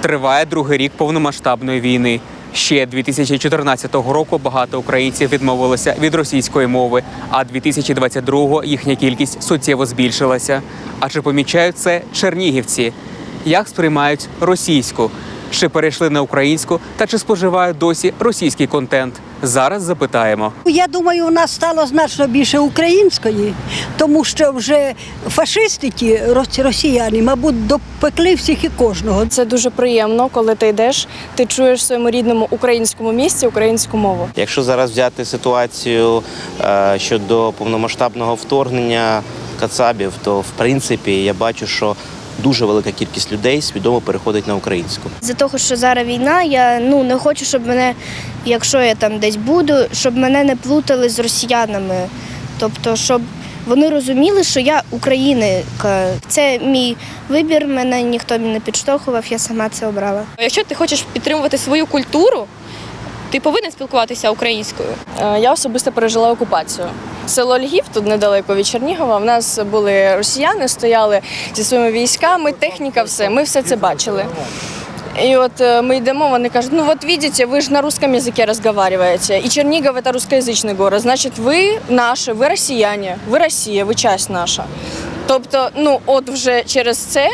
Триває другий рік повномасштабної війни. Ще 2014 року багато українців відмовилися від російської мови, а 2022 їхня кількість суттєво збільшилася. А чи помічають це чернігівці? Як сприймають російську? Чи перейшли на українську та чи споживають досі російський контент? Зараз запитаємо. Я думаю, у нас стало значно більше української, тому що вже фашисти, ті росіяни, мабуть, допекли всіх і кожного. Це дуже приємно, коли ти йдеш, ти чуєш в своєму рідному українському місті українську мову. Якщо зараз взяти ситуацію е, щодо повномасштабного вторгнення кацабів, то в принципі я бачу, що дуже велика кількість людей свідомо переходить на українську. За того, що зараз війна, я ну не хочу, щоб мене, якщо я там десь буду, щоб мене не плутали з росіянами. Тобто, щоб вони розуміли, що я українка. Це мій вибір, мене ніхто не підштовхував, я сама це обрала. Якщо ти хочеш підтримувати свою культуру, ти повинен спілкуватися українською. Е, Я особисто пережила окупацію. Село Львів, тут недалеко від Чернігова. В нас були росіяни, стояли зі своїми військами, техніка, все. Ми все це бачили. І от мы ми йдемо, вони кажуть, ну от видите, ви ж на русском языке разговариваете. І Чернигов – це русскоязычный город. Значить, ви наші, ви росіяни, ви Росія, ви часть наша. Тобто, ну от вже через це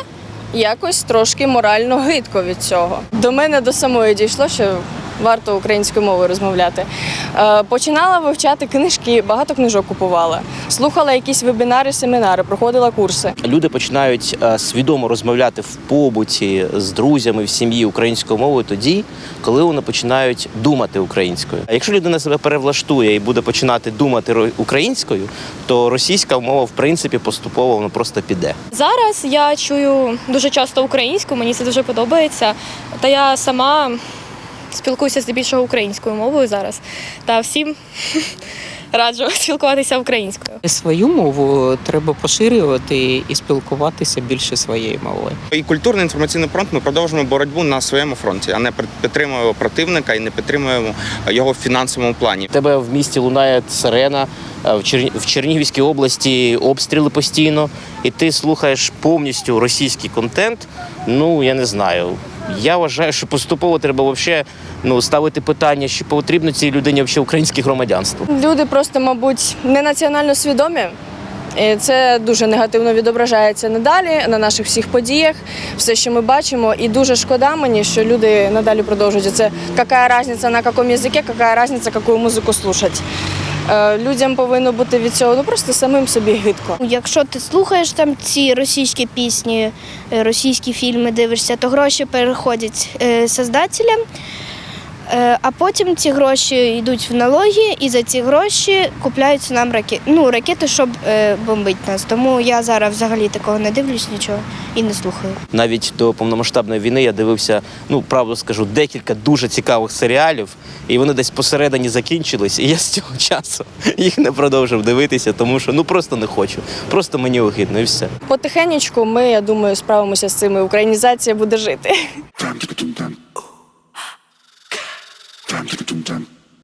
якось трошки морально гидко від цього. До мене до самої дійшло, що варто українською мовою розмовляти. Е, Починала вивчати книжки, багато книжок купувала, слухала якісь вебінари, семінари, проходила курси. Люди починають е, свідомо розмовляти в побуті з друзями в сім'ї українською мовою тоді, коли вони починають думати українською. А якщо людина себе перевлаштує і буде починати думати українською, то російська мова в принципі поступово воно просто піде. Зараз я чую дуже часто українську, мені це дуже подобається. Та я сама спілкуюся здебільшого українською мовою зараз. Та всім раджу спілкуватися українською. Свою мову треба поширювати і спілкуватися більше своєю мовою. І культурний інформаційний фронт ми продовжуємо боротьбу на своєму фронті, а не підтримуємо противника і не підтримуємо його в фінансовому плані. Тебе в місті лунає сирена, е, в, Чер... в Чернігівській області обстріли постійно, і ти слухаєш повністю російський контент. Ну я не знаю. Я вважаю, що поступово треба взагалі ну, ставити питання, чи потрібно цій людині взагалі українське громадянство. Люди просто, мабуть, не національно свідомі. І це дуже негативно відображається надалі на наших всіх подіях, все, що ми бачимо. І дуже шкода мені, що люди надалі продовжують. Це яка різниця на якому язикі, яка різниця, яку музику слухати. Е, Людям повинно бути від цього ну просто самим собі гидко. Якщо ти слухаєш там ці російські пісні, е, російські фільми дивишся, то гроші переходять е, создателям. Е, А потім ці гроші йдуть в налоги, і за ці гроші купляються нам ракети. Ну, ракети, щоб е, бомбити нас. Тому я зараз взагалі такого не дивлюсь нічого і не слухаю. Навіть до повномасштабної війни я дивився, ну правду скажу, декілька дуже цікавих серіалів, і вони десь посередині закінчились. І я з цього часу їх не продовжив дивитися, тому що ну просто не хочу. Просто мені огидно і все. Потихенечку ми, я думаю, справимося з цим. і Українізація буде жити.